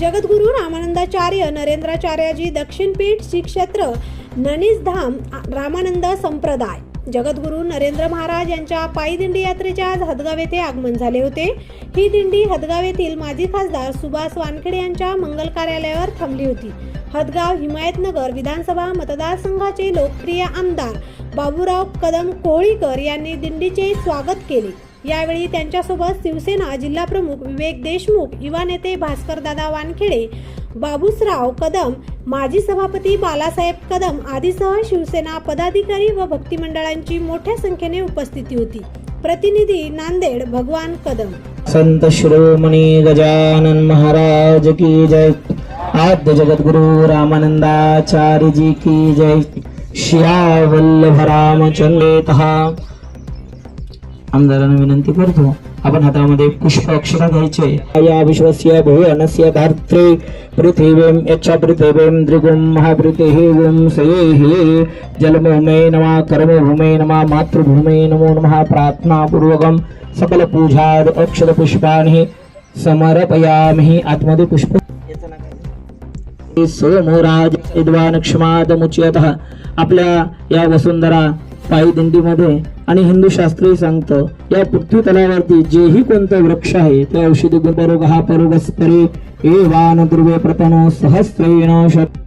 जगद्गुरू रामानंदाचार्य नरेंद्राचार्यजी दक्षिणपीठ श्री क्षेत्र ननीसधाम रामानंद संप्रदाय. जगद्गुरू नरेंद्र महाराज यांच्या पायी दिंडी यात्रेचे आज हदगाव येथे आगमन झाले होते. ही दिंडी हदगाव येथील माजी खासदार सुभाष वानखेडे यांच्या मंगल कार्यालयावर थांबली होती. हदगाव हिमायतनगर विधानसभा मतदारसंघाचे लोकप्रिय आमदार बाबूराव कदम कोळीकर यांनी दिंडीचे स्वागत केले. यावेळी त्यांच्यासोबत शिवसेना जिल्हाप्रमुख विवेक देशमुख युवा नेते भास्कर दादा वानखेडे बाबूसराव कदम माजी सभापती बालासाहेब कदम आदीसह शिवसेना पदाधिकारी व भक्ती मंडळांची मोठ्या संख्येने उपस्थिती होती. प्रतिनिधी नांदेड भगवान कदम. संत शिरोमणी गजानन महाराज की जय. आद्य जगद्गुरु रामानंदाचार्य जी की जय. श्या वल्लभ रामचंद्रेत आमदारांना विनंती करतो आपण हातामध्ये पुष्प अक्षर घ्यायचे. या विश्वस्य भुवनस्य धात्रे यच्छा पृथिवीम द्रिगुम द्रिगुं ओम सये जलभूमे नमः कर्मभूमे नमः मातृभूमे नमो नमः प्रार्थनापूर्वकं सकल पूजाद अक्षर पुष्पाणि समर्पयामि आत्मदे पुष्प सोमोराज विद्वान क्षमादमुच्यतः आपल्या या वसुंधरा पायी दिंडीमध्ये आणि हिंदू शास्त्री सांगतं या पृथ्वी तलावरती जेही कोणता वृक्ष आहे ते औषधी गुणपरोग हा परोगस्परे एवान ध्रुवे प्रतनो सहस्रेण शत